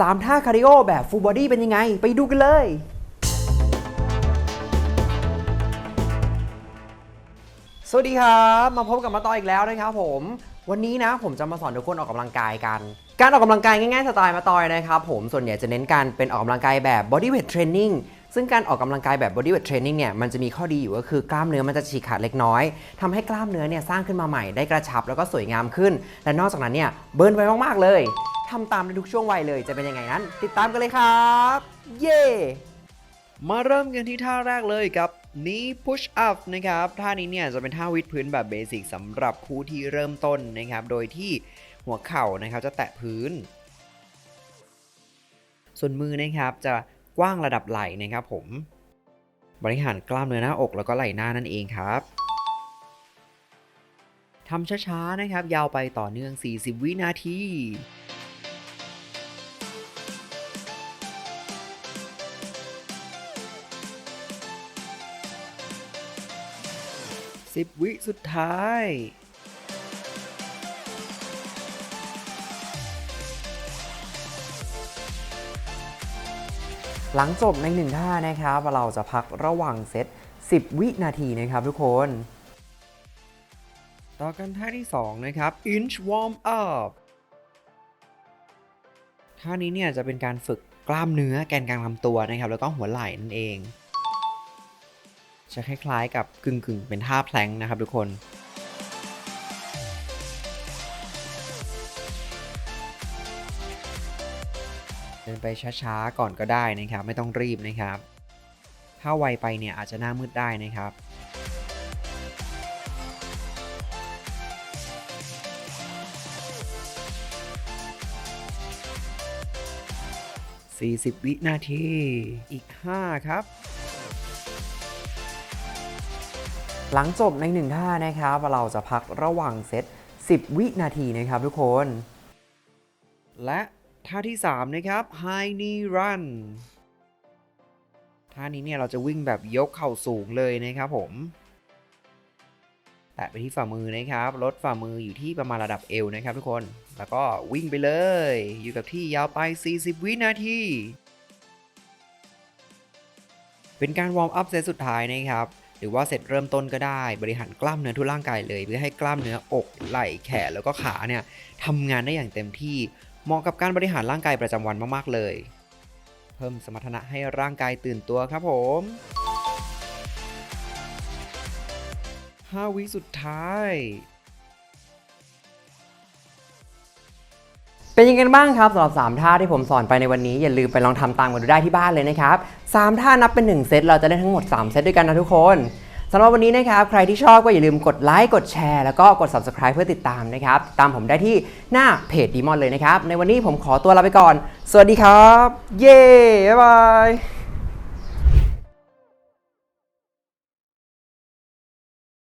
3 ท่าคาร์ดิโอแบบฟูลบอดี้เป็นยังไง ไปดูกันเลย สวัสดีครับ มาพบกับมาต่ออีกแล้วนะครับผม วันนี้นะผมจะมาสอนทุกคนออกกำลังกายกัน การออกกำลังกายง่ายๆสไตล์มาต่อยนะครับผมส่วนใหญ่จะเน้นการเป็นออกกำลังกายแบบ body weight training ซึ่งการออกกำลังกายแบบ body weight training เนี่ยมันจะมีข้อดีอยู่ก็คือกล้ามเนื้อมันจะฉีกขาดเล็กน้อยทำให้กล้ามเนื้อเนี่ยสร้างขึ้นมาใหม่ได้กระชับแล้วก็สวยงามขึ้น และนอกจากนั้นเนี่ยเบิร์นไวมากๆเลย ทำตามในทุกช่วงวัยเลยจะเป็นยังไงนั้น ติดตามกันเลยครับ เย้มาเริ่มกันที่ท่าแรกเลยกับ knee push up นะครับ ท่านี้เนี่ยจะเป็นท่าวิดพื้นแบบเบสิกสำหรับผู้ที่เริ่มต้นนะครับ โดยที่หัวเข่านะครับจะแตะพื้น ส่วนมือนะครับจะกว้างระดับไหล่นะครับผม บริหารกล้ามเนื้อหน้าอกแล้วก็ไหล่หน้านั่นเองครับทำช้าๆนะครับ ยาวไปต่อเนื่อง 40 วินาที 10 วิสุดท้ายหลังจบในหนึ่งท่านะครับ เราจะพักระหว่างเซต 10 วินาทีนะครับทุกคน ต่อกันท่าที่ 2 นะครับ inch warm up ท่านี้เนี่ยจะเป็นการฝึกกล้ามเนื้อแกนกลางลำตัวนะครับ แล้วก็หัวไหล่นั่นเอง จะคล้ายๆ กับกึ่งๆ เป็นท่าแพลงนะครับทุกคนเดินไปช้าๆ ก่อนก็ได้นะครับ ไม่ต้องรีบนะครับ ถ้าไวไปเนี่ยอาจจะหน้ามืดได้นะครับ 40 วินาที อีก 5 ครับ หลังจบในหนึ่งท่านะครับ เราจะพักระหว่างเซต 10 วินาทีนะครับทุกคน และท่าที่ 3 นะครับ High Knee Run ท่านี้เนี่ยเราจะวิ่งแบบยกเข่าสูงเลยนะครับผม แตะไปที่ฝ่ามือนะครับ ลดฝ่ามืออยู่ที่ประมาณระดับเอวนะครับทุกคน แล้วก็วิ่งไปเลย อยู่กับที่ยาวไป 40 วินาที เป็นการวอร์มอัพเซตสุดท้ายนะครับ หรือว่าเสร็จเริ่มต้นก็ได้ บริหารกล้ามเนื้อทุกร่างกายเลย เพื่อให้กล้ามเนื้ออกไหล่แขนแล้วก็ขาเนี่ยทำงานได้อย่างเต็มที่เหมาะกับการบริหารร่างกายประจำวันมากๆเลย เพิ่มสมรรถนะให้ร่างกายตื่นตัวครับผม5วิสุดท้าย เป็นยังไงบ้างครับสำหรับ 3 ท่าที่ผมสอนไปในวันนี้ อย่าลืมไปลองทำตามกันดูได้ที่บ้านเลยนะครับ 3 ท่านับเป็น 1 เซตเราจะได้ทั้งหมด 3 เซตด้วยกันนะทุกคนสำหรับวันนี้นะครับ ใครที่ชอบก็อย่าลืมกดไลค์กดแชร์ แล้วก็กด subscribe เพื่อติดตามนะครับ ตามผมได้ที่หน้าเพจดีมอนเลยนะครับ ในวันนี้ผมขอตัวลาไปก่อน สวัสดีครับ เย้บ๊ายบาย